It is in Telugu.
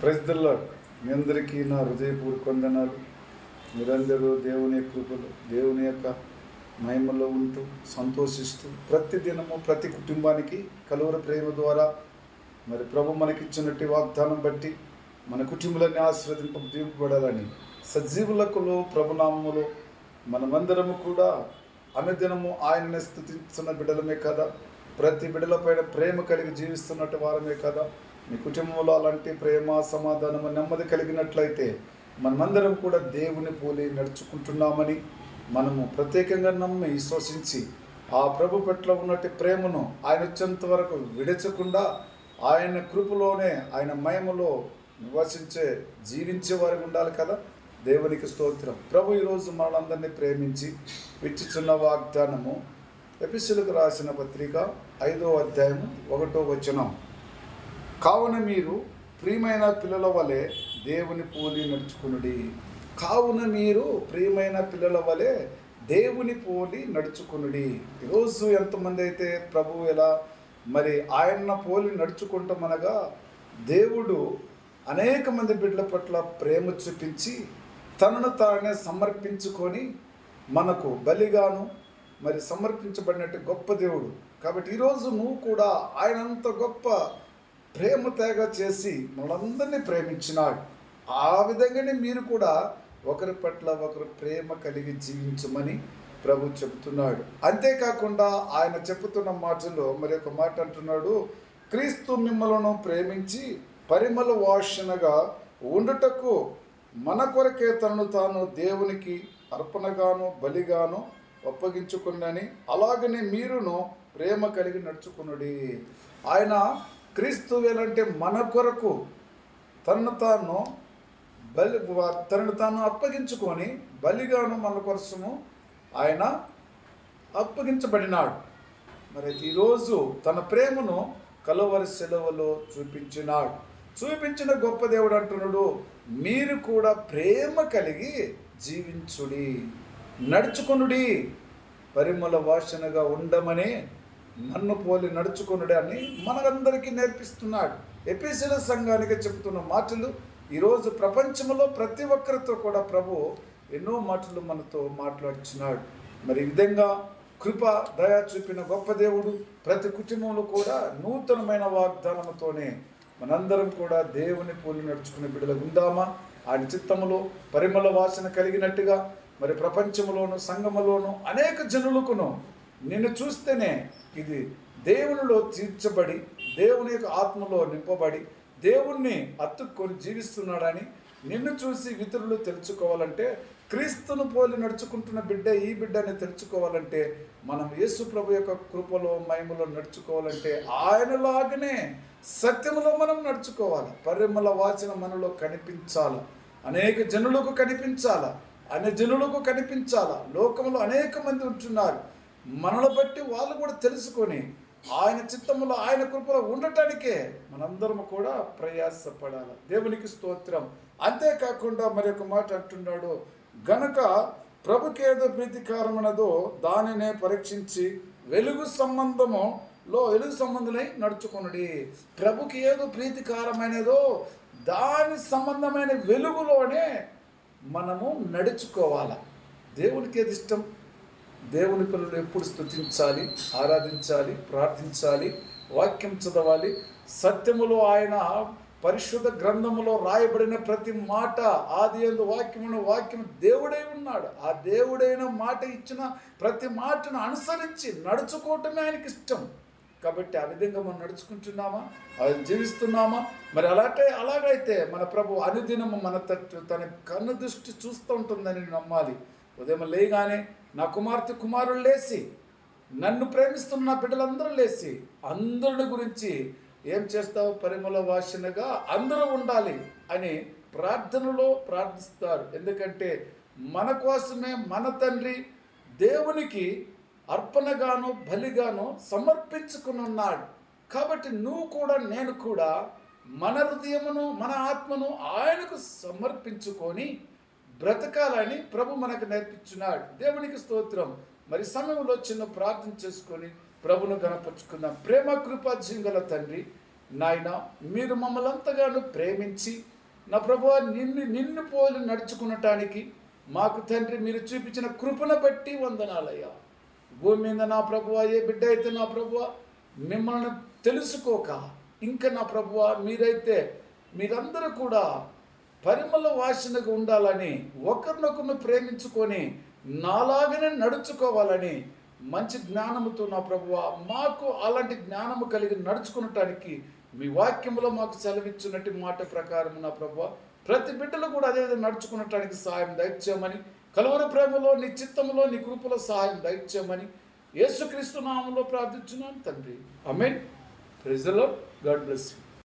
ప్రజల్లో మీ అందరికీ నా హృదయపూర్వక వందనాలు మీరందరూ దేవుని కృపలు దేవుని యొక్క మహిమలో ఉంటూ సంతోషిస్తూ ప్రతి దినము ప్రతి కుటుంబానికి కలువర ప్రేమ ద్వారా మరి ప్రభు మనకిచ్చినట్టు వాగ్దానం బట్టి మన కుటుంబాలన్నీ ఆశీర్వదింప దీపబడాలని సజీవులకులో ప్రభునామములో మనమందరము కూడా అనుదినము ఆయనని స్థుతిస్తున్న బిడ్డలమే కదా. ప్రతి బిడ్డలపైన ప్రేమ కలిగి జీవిస్తున్నట్టు వారమే కదా. మీ కుటుంబంలో అలాంటి ప్రేమ సమాధానము నెమ్మది కలిగినట్లయితే మనమందరం కూడా దేవుని పోలి నడుచుకుంటున్నామని మనము ప్రత్యేకంగా నమ్మి విశ్వసించి ఆ ప్రభు పట్ల ఉన్నటి ప్రేమను ఆయన వచ్చేంత వరకు విడచకుండా ఆయన కృపలోనే ఆయన మయములో నివసించే జీవించే వారికి ఉండాలి కదా? దేవునికి స్తోత్రం. ప్రభు ఈరోజు మనందరినీ ప్రేమించి విచ్చుచున్న వాగ్దానము ఎపిసులకు రాసిన పత్రిక ఐదో అధ్యాయము ఒకటో వచనం. కావున మీరు ప్రియమైన పిల్లల వలె దేవుని పోలి నడుచుకునుడి. కావున మీరు ప్రియమైన పిల్లల వలె దేవుని పోలి నడుచుకునుడి. ఈరోజు ఎంతమంది అయితే ప్రభు ఎలా మరి ఆయన పోలి నడుచుకుంటామనగా దేవుడు అనేక మంది బిడ్డల పట్ల ప్రేమ చూపించి తనను తానే సమర్పించుకొని మనకు బలిగాను మరి సమర్పించబడినట్టు గొప్ప దేవుడు. కాబట్టి ఈరోజు నువ్వు కూడా ఆయనంత గొప్ప ప్రేమ తేగ చేసి మనందరినీ ప్రేమించినాడు. ఆ విధంగానే మీరు కూడా ఒకరి పట్ల ఒకరు ప్రేమ కలిగి జీవించమని ప్రభు చెబుతున్నాడు. అంతేకాకుండా ఆయన చెబుతున్న మాటలో మరి ఒక మాట అంటున్నాడు. క్రీస్తు మిమ్మలను ప్రేమించి పరిమళ వాసనగా ఉండుటకు మన కొరకే తనను తాను దేవునికి అర్పణగాను బలిగాను ఒప్పగించుకున్నని అలాగనే మీరును ప్రేమ కలిగి నడుచుకునుడి. ఆయన క్రీస్తు వేలంటే మన కొరకు తనను తాను బలి తనను తాను అప్పగించుకొని బలిగాను మన కోసము ఆయన అప్పగించబడినాడు. మరి ఈరోజు తన ప్రేమను కలవరి సెలవులో చూపించినాడు. చూపించిన గొప్ప దేవుడు అంటున్నాడు మీరు కూడా ప్రేమ కలిగి జీవించుడి నడుచుకునుడి పరిమళ వాసనగా ఉండమని నన్ను పోలి నడుచుకునుడి అని మనందరికీ నేర్పిస్తున్నాడు. ఎపిసిల సంఘానికి చెబుతున్న మాటలు ఈరోజు ప్రపంచంలో ప్రతి ఒక్కరితో కూడా ప్రభు ఎన్నో మాటలు మనతో మాట్లాడుచున్నాడు. మరి ఈ విధంగా కృప దయా చూపిన గొప్ప దేవుడు ప్రతి కుటుంబంలో కూడా నూతనమైన వాగ్దానంతోనే మనందరం కూడా దేవుని పోలి నడుచుకునే బిడ్డలు ఉందామా? ఆయన చిత్తములో పరిమళ వాసన కలిగినట్టుగా మరి ప్రపంచంలోను సంఘములోను అనేక జనులకును నిన్ను చూస్తేనే ఇది దేవునిలో తీర్చబడి దేవుని యొక్క ఆత్మలో నింపబడి దేవుణ్ణి అత్తుక్కొని జీవిస్తున్నాడని నిన్ను చూసి ఇతరులు తెలుసుకోవాలంటే క్రీస్తును పోలి నడుచుకుంటున్న బిడ్డ ఈ బిడ్డని తెలుసుకోవాలంటే మనం యేసు ప్రభు యొక్క కృపలో మహిమలో నడుచుకోవాలంటే ఆయనలాగనే సత్యములో మనం నడుచుకోవాలి. పరిమళ వాచన మనలో కనిపించాలి? అనేక జనులకు కనిపించాలా? అనే జనులకు కనిపించాలా? లోకంలో అనేక మంది ఉంటున్నారు. మనల్ని బట్టి వాళ్ళు కూడా తెలుసుకొని ఆయన చిత్తములో ఆయన కృపలో ఉండటానికే మనందరం కూడా ప్రయాసపడాలి. దేవునికి స్తోత్రం. అంతేకాకుండా మరి ఒక మాట అంటున్నాడు. గనక ప్రభుకేదో ప్రీతికారమైనదో దానినే పరీక్షించి వెలుగు సంబంధములో వెలుగు సంబంధులై నడుచుకునుడి. ప్రభుకి ఏదో ప్రీతికారమైనదో దాని సంబంధమైన వెలుగులోనే మనము నడుచుకోవాలి. దేవునికి ఏది ఇష్టం? దేవుని పిల్లలు ఎప్పుడు స్థుతించాలి ఆరాధించాలి ప్రార్థించాలి వాక్యం చదవాలి సత్యములో ఆయన పరిశుద్ధ గ్రంథములో రాయబడిన ప్రతి మాట ఆది ఎందు వాక్యమును వాక్యం దేవుడై ఉన్నాడు. ఆ దేవుడైన మాట ఇచ్చిన ప్రతి మాటను అనుసరించి నడుచుకోవటమే ఆయనకి ఇష్టం. కాబట్టి ఆ విధంగా మనం నడుచుకుంటున్నామా? అది జీవిస్తున్నామా? మరి అలాగే అలాగైతే మన ప్రభు అనుదినము మన తట్టు తన కన్ను దృష్టి చూస్తూ ఉంటుందని నమ్మాలి. ఉదయం లేగానే నా కుమార్తె కుమారులు లేచి నన్ను ప్రేమిస్తున్న బిడ్డలందరూ లేచి అందరిని గురించి ఏం చేస్తావు పరిమళ వాసనగా? అందరూ ఉండాలి అని ప్రార్థనలో ప్రార్థిస్తారు. ఎందుకంటే మన కోసమే మన తండ్రి దేవునికి అర్పణగాను బలిగాను సమర్పించుకునున్నాడు. కాబట్టి నువ్వు కూడా నేను కూడా మన హృదయమును మన ఆత్మను ఆయనకు సమర్పించుకొని బ్రతకాలని ప్రభు మనకు నేర్పించున్నాడు. దేవునికి స్తోత్రం. మరి సమయంలో చిన్న ప్రార్థన చేసుకొని ప్రభును గణపరుచుకుందాం ప్రేమ కృపా జింగల తండ్రి నాయన మీరు మమ్మల్ని అంతగానో ప్రేమించి నా ప్రభు నిన్ను నిన్ను పోలి నడుచుకునటానికి మాకు తండ్రి మీరు చూపించిన కృపను బట్టి వందనాలయ్యా. భూమి మీద నా ప్రభువ ఏ బిడ్డ అయితే నా ప్రభువ మిమ్మల్ని తెలుసుకోక ఇంకా నా ప్రభువ మీరైతే మీరందరూ కూడా పరిమళ వాసనకు ఉండాలని ఒకరినొకరిని ప్రేమించుకొని నాలాగనే నడుచుకోవాలని మంచి జ్ఞానముతో నా ప్రభువ మాకు అలాంటి జ్ఞానము కలిగి నడుచుకునటానికి మీ వాక్యంలో మాకు సెలవిచ్చినట్టు మాట ప్రకారం నా ప్రభువ ప్రతి బిడ్డలు కూడా అదేవిధంగా నడుచుకునటానికి సహాయం దయచేయమని కలువరి ప్రేమలో నీ చిత్తములో నీ కృపలో సహాయం దయచేయమని యేసుక్రీస్తు నామంలో ప్రార్థించున్నాను తండ్రి. అమెన్ ప్రెజలో గాడ్ బ్లెస్ యూ.